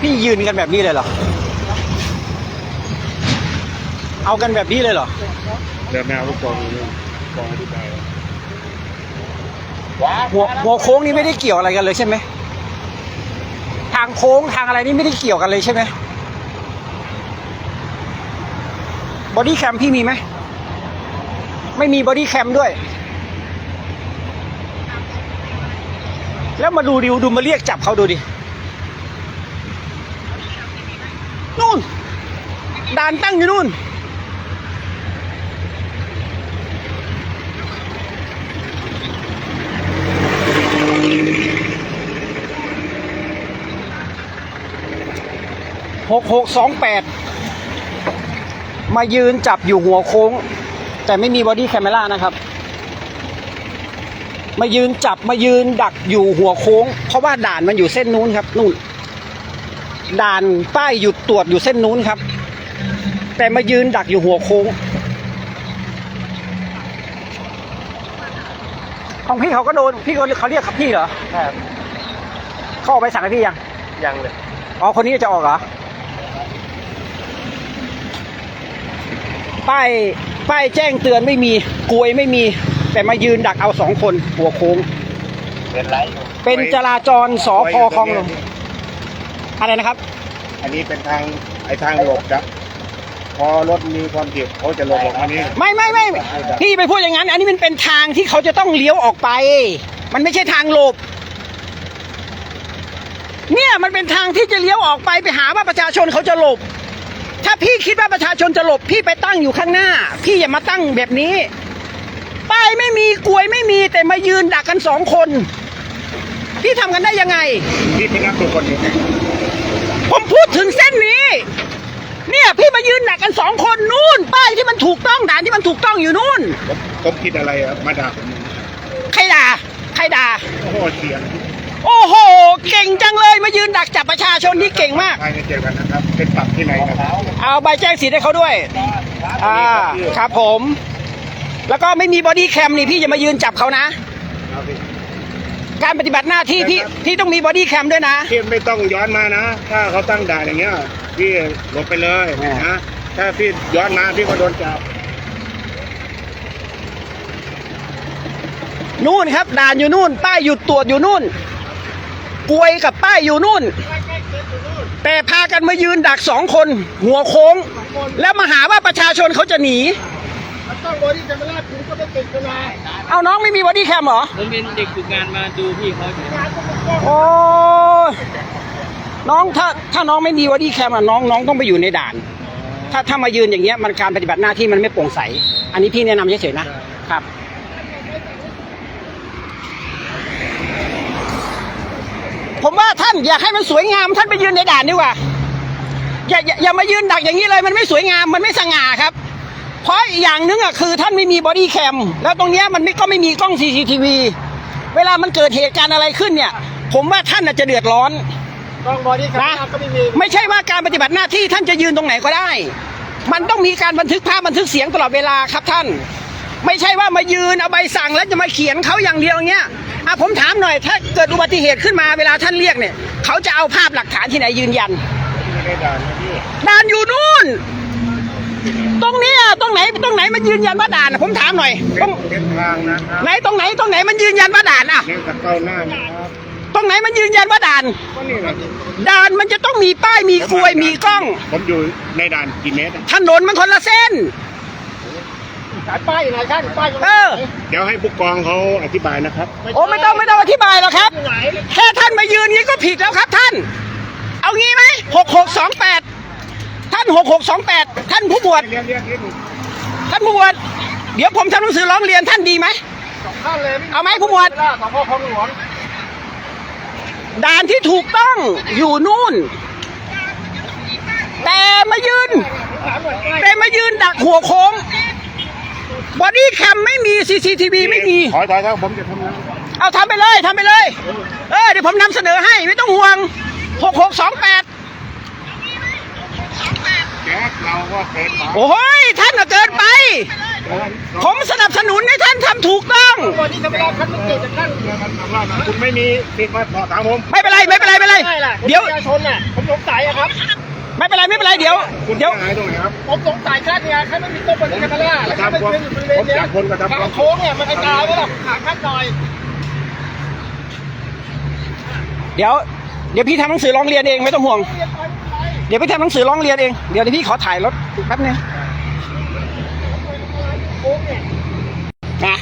พี่ยืนกันแบบนี้เลยเหรอ เอากันแบบนี้เลยเหรอเดี๋ยวแมวลูกกองกองที่ไหัวหัวโค้งนี้ไม่ได้เกี่ยวอะไรกันเลยใช่ไหม ทางโค้งทางอะไรนี่ไม่ได้เกี่ยวกันเลยใช่ไหมบอดี้แคมพี่มีไหม ไม่มีบอดี้แคมด้วย แล้วมาดูดิวดูมาเรียกจับเขาดูดินู่นด่านตั้งอยู่นู่น หกหกสองแปด มายืนจับอยู่หัวโค้ง แต่ไม่มีบอดี้แคมเมรานะครับ มายืนจับมายืนดักอยู่หัวโค้ง เพราะว่าด่านมันอยู่เส้นนู้นครับนู่น ด่านป้ายหยุดตรวจอยู่เส้นนู้นครับ แต่มายืนดักอยู่หัวโค้งของพี่เขาก็โดนพี่เขาเขาเรียกครับพี่เหรอครับเขาออกไปสั่งให้พี่ยังยังเลยอ๋อคนนี้จะออกเหรอป้ายป้ายแจ้งเตือนไม่มีกลวยไม่มี แต่มายืนดักเอาสองคนหัวโค้ง เป็นไรเป็นจราจรสพคลองหลวงอะไรนะครับ อันนี้เป็นทางไอ้ทางหลบครับพอรถมีความผิดเขาจะหลบออกมานี่ไม่ไม่ไม่พี่ไปพูดอย่างนั้น อันนี้มันเป็นทางที่เขาจะต้องเลี้ยวออกไป มันไม่ใช่ทางหลบ เนี่ยมันเป็นทางที่จะเลี้ยวออกไปไปหาว่าประชาชนเขาจะหลบ ถ้าพี่คิดว่าประชาชนจะหลบ พี่ไปตั้งอยู่ข้างหน้า พี่อย่ามาตั้งแบบนี้ ป้ายไม่มีกลวยไม่มีแต่มายืนดักกันสองคนพี่ทำกันได้ยังไงที่เป็นนักตัวคนนี้ผมพูดถึงเส้นนี้ เนี่ยพี่มายืนหนักกันสองคนนู่น ป้ายที่มันถูกต้องด่านที่มันถูกต้องอยู่นู่น ผมผมคิดอะไรอะมาด่าผมใครด่า ใครด่า โอ้โหเสียงโอ้โห เก่งจังเลยมายืนดักจับประชาชนที่เก่งมาก ภายในเจอกันนะครับ เป็นปรับที่ไหนนะครับ เอาใบแจ้งสิทธิ์ให้เขาด้วย อ่า ครับผม แล้วก็ไม่มีบอดี้แคมนี่พี่จะมายืนจับเขานะเอาสิการปฏิบัติหน้าที่พี่พี่ต้องมีบอดี้แคมด้วยนะ พี่ไม่ต้องย้อนมานะ ถ้าเขาตั้งด่านอย่างเงี้ย พี่หลบไปเลยอ่านนะถ้าพี่ย้อนมาพี่ก็โดนจับนู่นครับ ด่านอยู่นู่น ป้ายหยุดตรวจอยู่นู่นกลวยกับป้ายอยู่นู่น แต่พากันมายืนดักสองคน หัวโค้ง แล้วมาหาว่าประชาชนเขาจะหนี ต้องบอดี้แคมเมราคุณก็ไม่ติดกันเลยเอาน้องไม่มีบอดี้แคมเหรอ ผมเป็นเด็กฝึกงานมาดูพี่เขาอยู่โอ้ยน้องถ้าถ้าน้องไม่มีบอดี้แคมอะน้องน้องต้องไปอยู่ในด่าน ถ้าถ้ามายืนอย่างเงี้ยมันการปฏิบัติหน้าที่มันไม่โปร่งใส อันนี้พี่แนะนำเฉยๆนะครับ ผมว่าท่านอยากให้มันสวยงามท่านไปยืนในด่านดีกว่าอย่าอย่าอย่ามายืนดักอย่างนี้เลยมันไม่สวยงามมันไม่สง่าครับ เพราะอีกอย่างหนึงอะคือท่านไม่มีบอดี้แคมแล้วตรงเนี้ยมันไม่ก็ไม่มีกล้อง CCTV เวลามันเกิดเหตุการณ์อะไรขึ้นเนี่ย ผมว่าท่านน่ะจะเดือดร้อนต้องบอดี้แคมเมนะราก็ไม่มีไม่ใช่ว่าการปฏิบัติหน้าที่ท่านจะยืนตรงไหนก็ได้ มันต้องมีการบันทึกภาพบันทึกเสียงตลอดเวลาครับท่าน ไม่ใช่ว่ามายืนเอาใบสั่งแล้วจะมาเขียนเขาอย่างเดียวอย่างเงี้ยอะผมถามหน่อยถ้าเกิดอุบัติเหตุขึ้นมาเวลาท่านเรียกเนี่ยเขาจะเอาภาพหลักฐานที่ไหนยืนยันไม่ได้ด่านนะพี่ด่านอยู่นู่น ตรงเนี้ยตรงไหนตรงไหนมันยืนยันว่าด่านอะผมถามหน่อยตรงเป็นทางนะครับไหนตรงไหนตรงไหนมันยืนยันว่าด่านอะเนี่ยกับเก้าหน้านะครับตรงไหนมันยืนยันว่าด่าน ก็นี่แหละด่านมันจะต้องมีป้ายมีกลวยมีกล้อง ผมอยู่ในด่านกี่เมตรอะถนนมันคนละเส้น สายป้ายไหนครับป้ายเออ เดี๋ยวให้ผู้กองเขาอธิบายนะครับ โอ้ไม่ต้องไม่ต้องอธิบายหรอกครับแค่ท่านมายืนงี้ก็ผิดแล้วครับท่าน เอางี้ไหมหกหกสองแปดท่านหกหกสองแปด ท่านผู้บวชเรียนเรียนเรียนท่านผู้บวชเดี๋ยวผมทำหนังสือร้องเรียนท่านดีไหมท่านเลยเอาไหมผู้บวชล่าสพคลองหลวงด่านที่ถูกต้องอยู่นู่น แต่มายืน แต่มายืนดักหัวโค้งบอดี้แคมไม่มี CCTV ไม่มีถอยถอยถ้าผมจะทำงานเอาทำไปเลยทำไปเลย เออเดี๋ยวผมนำเสนอให้ไม่ต้องห่วงหกหกสองแปดแจ๊ค เราก็เป็นหมาโอ้ยท่านน่ะเกินไป ผมสนับสนุนให้ท่านทำถูกต้องบอดี้แคมเมราคันไม่เกิดจากท่านคุณไม่มีสิทธิ์มาถอดถามผมไม่เป็นไรไม่เป็นไรไม่เป็นไรได้ล่ะเดี๋ยวประชาชนน่ะผมสงสัยอะครับ ไม่เป็นไรไม่เป็นไรเดี๋ยว คุณเดี๋ยว หายตรงไหนครับ ผมสงสัยแค่เนี้ยแค่ไม่มีต้นบนนี้กันแล้วแล้วแค่ไปยืนอยู่บริเวณเนี้ยผมจับคนกระทำความผิดทางโค้งเนี่ยมันอันตรายไหมล่ะขาขั้นหน่อย เดี๋ยว เดี๋ยวพี่ทำหนังสือร้องเรียนเองไม่ต้องห่วง เรียนไปไม่ เดี๋ยวพี่ทำหนังสือร้องเรียนเอง เดี๋ยวพี่ขอถ่ายรถแป๊บนึงโค้งเนี่ยนะ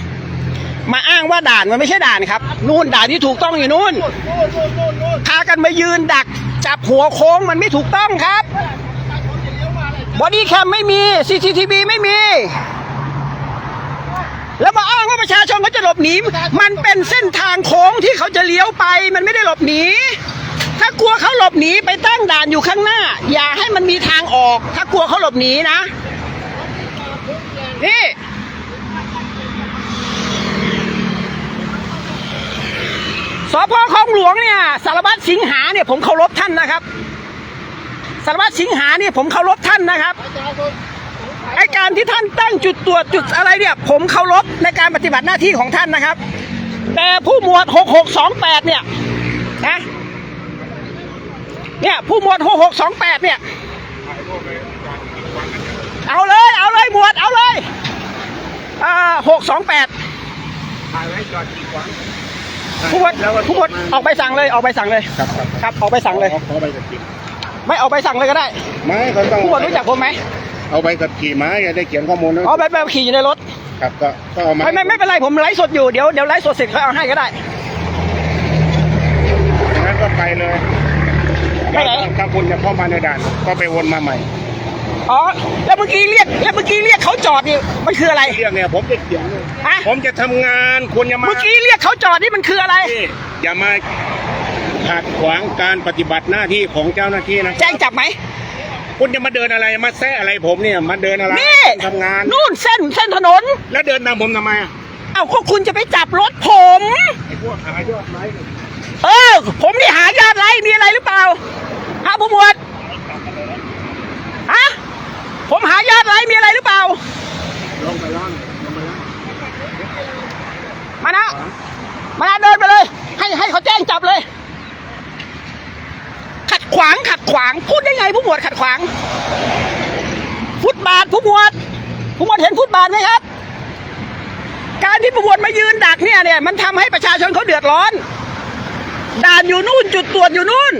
มาอ้างว่าด่านมันไม่ใช่ด่านครับ นู่นด่านที่ถูกต้องอยู่นู่นพากันมายืนดัก จับหัวโค้งมันไม่ถูกต้องครับบอดี้แคมไม่มี CCTV ไม่มี แล้วมาอ้างว่าประชาชนเขาจะหลบหนี มันเป็นเส้นทางโค้งที่เขาจะเลี้ยวไป มันไม่ได้หลบหนี ถ้ากลัวเขาหลบหนีไปตั้งด่านอยู่ข้างหน้า อย่าให้มันมีทางออก ถ้ากลัวเขาหลบหนีนะนี่สพคลองหลวงเนี่ยสารวัตรสิงหาเนี่ยผมเคารพท่านนะครับสารวัตรสิงหาเนี่ยผมเคารพท่านนะครับประชาชนไอการที่ท่านตั้งจุดตรวจจุดอะไรเนี่ยผมเคารพในการปฏิบัติหน้าที่ของท่านนะครับ แต่ผู้หมวด 6628 เนี่ยนะ เนี่ยผู้หมวด6628เนี่ย เอาเลย เอาเลยหมวดเอาเลยอ่า628ถ่ายไว้จอดกีดขวางผู้หมวดผู้หมวดออกใบสั่งเลยออกใบสั่งเลยครับครับครับออกใบสั่งเลยขอขอใบขับขี่ไม่ออกใบสั่งเลยก็ได้ไม่เขาต้องผู้หมวดรู้จักผมไหมเอาใบขับขี่มาอย่าได้เขียนข้อมูลนะอ๋อใบใบขับขี่อยู่ในรถครับก็ก็เอามาไม่ไม่ไม่เป็นไรผมไลฟ์สดอยู่เดี๋ยวเดี๋ยวไลฟ์สดเสร็จเขาเอาให้ก็ได้งั้นก็ไปเลย ไปไหนถ้าคุณจะเข้ามาในด่าน ก็ไปวนมาใหม่ อ๋อ แล้วเมื่อกี้เรียก แล้วเมื่อกี้เรียกเขาจอดนี่มันคืออะไร เรียกเนี่ยผมจะเขียนเลยฮะ ผมจะทำงานคุณอย่ามาเมื่อกี้เรียกเขาจอดนี่มันคืออะไร นี่อย่ามาขัดขวางการปฏิบัติหน้าที่ของเจ้าหน้าที่นะแจ้งจับไหมคุณจะมาเดินอะไรมาแซะอะไรผมเนี่ยมาเดินอะไรนี่ทำงาน นู่นเส้นเส้นถนน แล้วเดินตามผมทำไมอะเอ้าก็คุณจะไปจับรถผม ไอ้พวกหายอดไลค์เออ ผมนี่หาญาติไรมีอะไรหรือเปล่า ฮะผู้หมวดฮะผมหาญาติไรมีอะไรหรือเปล่าลงไปล่างลงไปล่างมานะมานะเดินไปเลย ให้ให้เขาแจ้งจับเลย ขัดขวางขัดขวาง พูดได้ไงผู้หมวดขัดขวาง ฟุตบาทผู้หมวดผู้หมวดเห็นฟุตบาทไหมครับ การที่ผู้หมวดมายืนดักเนี่ยเนี่ยมันทำให้ประชาชนเขาเดือดร้อนด่านอยู่นู่นจุดตรวจอยู่นู่น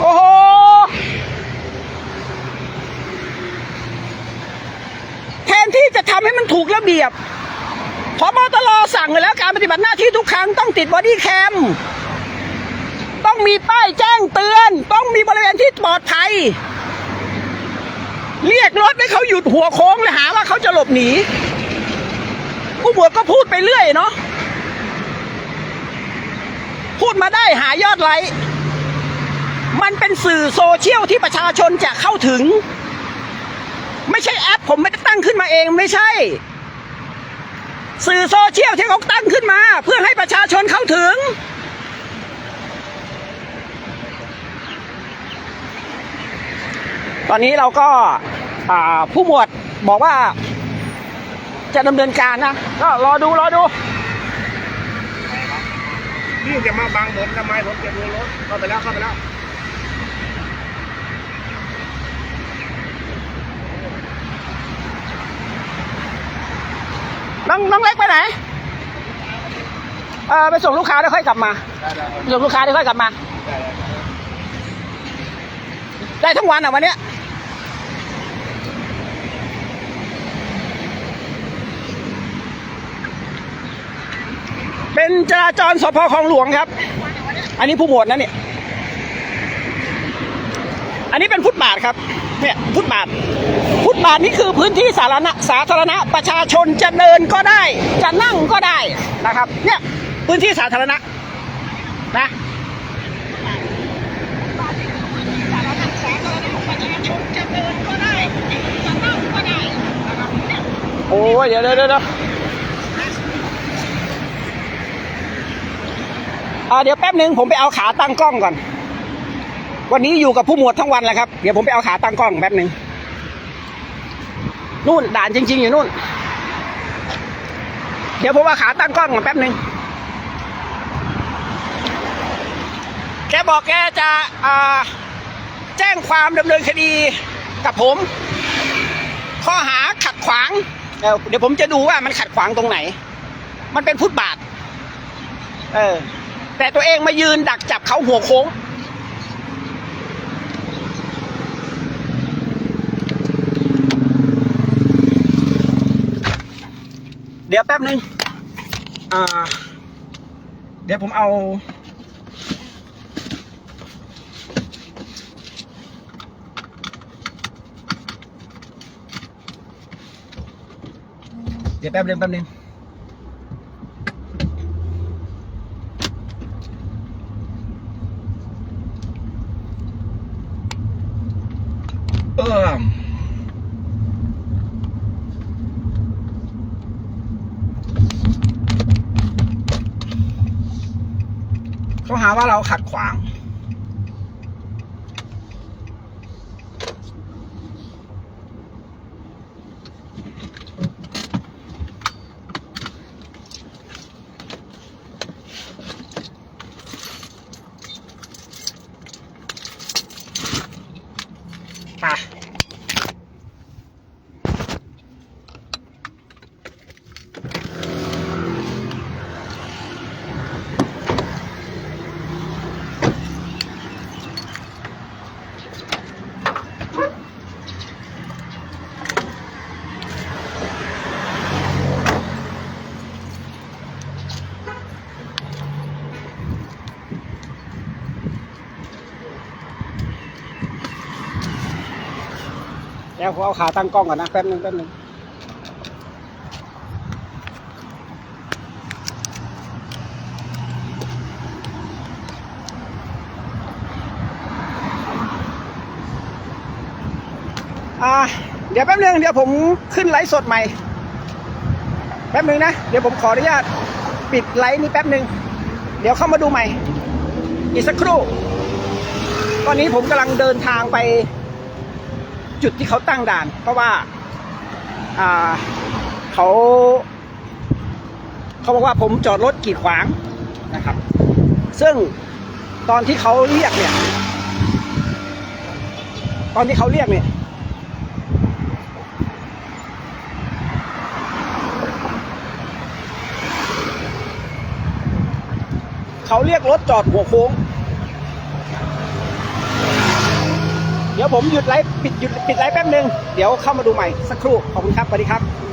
โอ้โห แทนที่จะทำให้มันถูกระเบียบพบตรสั่งแล้วการปฏิบัติหน้าที่ทุกครั้งต้องติดบอดี้แคม ต้องมีป้ายแจ้งเตือน ต้องมีบริเวณที่ปลอดภัย เรียกรถให้เขาหยุดหัวโค้งเลยหาว่าเขาจะหลบหนีผู้บวชก็พูดไปเรื่อยเนาะพูดมาได้หายอดไลค์ เป็นสื่อโซเชียลที่ประชาชนจะเข้าถึง ไม่ใช่แอป ผมไม่ได้ตั้งขึ้นมาเองไม่ใช่ สื่อโซเชียลที่เขาตั้งขึ้นมา เพื่อให้ประชาชนเข้าถึง ตอนนี้เราก็าผู้หมวดบอกว่าจะดำเนินการนะ ก็รอดูรอดูนี่จะมาบังผมทำไมผมจะดูรถเข้าไปแล้วเข้าไปแล้ว น้องน้องเล็กไปไหน เออไปส่งลูกค้าแล้วค่อยกลับมาได้ได้ส่งลูกค้าแล้วค่อยกลับมา ได้ทั้งวันอะวันเนี้ยเป็นจราจรสพคลองหลวงครับ อันนี้ผู้หมวดนะเนี่ย อันนี้เป็นฟุตบาทครับ เนี่ยฟุตบาทฟุ ตบาทนี่คือพื้นที่สาธารณะสาธารณะประชาชนจะเดินก็ได้ จะนั่งก็ได้นะครับ เนี่ยพื้นที่สาธารณะนะโอ้ยเดี๋ยวเดี๋ยวเดี๋ยวเดี๋ยวแป๊บหนึ่งผมไปเอาขาตั้งกล้องก่อน วันนี้อยู่กับผู้หมวดทั้งวันแหละครับ เดี๋ยวผมไปเอาขาตั้งกล้องแป๊บหนึ่ง นู่นด่านจริง ๆ อยู่นู่น เดี๋ยวผมว่าขาตั้งกล้องแป๊บหนึ่งแกบอกแกจะแจ้งความดำเนินคดีกับผม ข้อหาขัดขวาง เดี๋ยวผมจะดูว่ามันขัดขวางตรงไหน มันเป็นพุทธบาท เออ แต่ตัวเองมายืนดักจับเขาหัวโค้ง เดี๋ยวแป๊บนึงอ่า เดี๋ยวผมเอา เดี๋ยวแป๊บนึงแป๊บนึงเออเขา หาว่าเราขัดขวาง แล้วผมเอาขาตั้งกล้องก่อนนะแป๊บนึงแป๊บนึงเดี๋ยวแป๊บนึงเดี๋ยวผมขึ้นไลฟ์สดใหม่ แป๊บนึงนะ เดี๋ยวผมขออนุญาตปิดไลฟ์นี้แป๊บนึง เดี๋ยวเข้ามาดูใหม่ อีกสักครู่ ตอนนี้ผมกำลังเดินทางไป จุดที่เขาตั้งด่าน เพราะว่าเขาเขาบอกว่าผมจอดรถกีดขวางนะครับ ซึ่งตอนที่เขาเรียกเนี่ย ตอนที่เขาเรียกเนี่ยเขาเรียกรถจอดหัวโค้ง เดี๋ยวผมหยุดไลฟ์ปิดหยุดปิดไลฟ์แป๊บนึง เดี๋ยวเข้ามาดูใหม่สักครู่ ขอบคุณครับสวัสดีครับ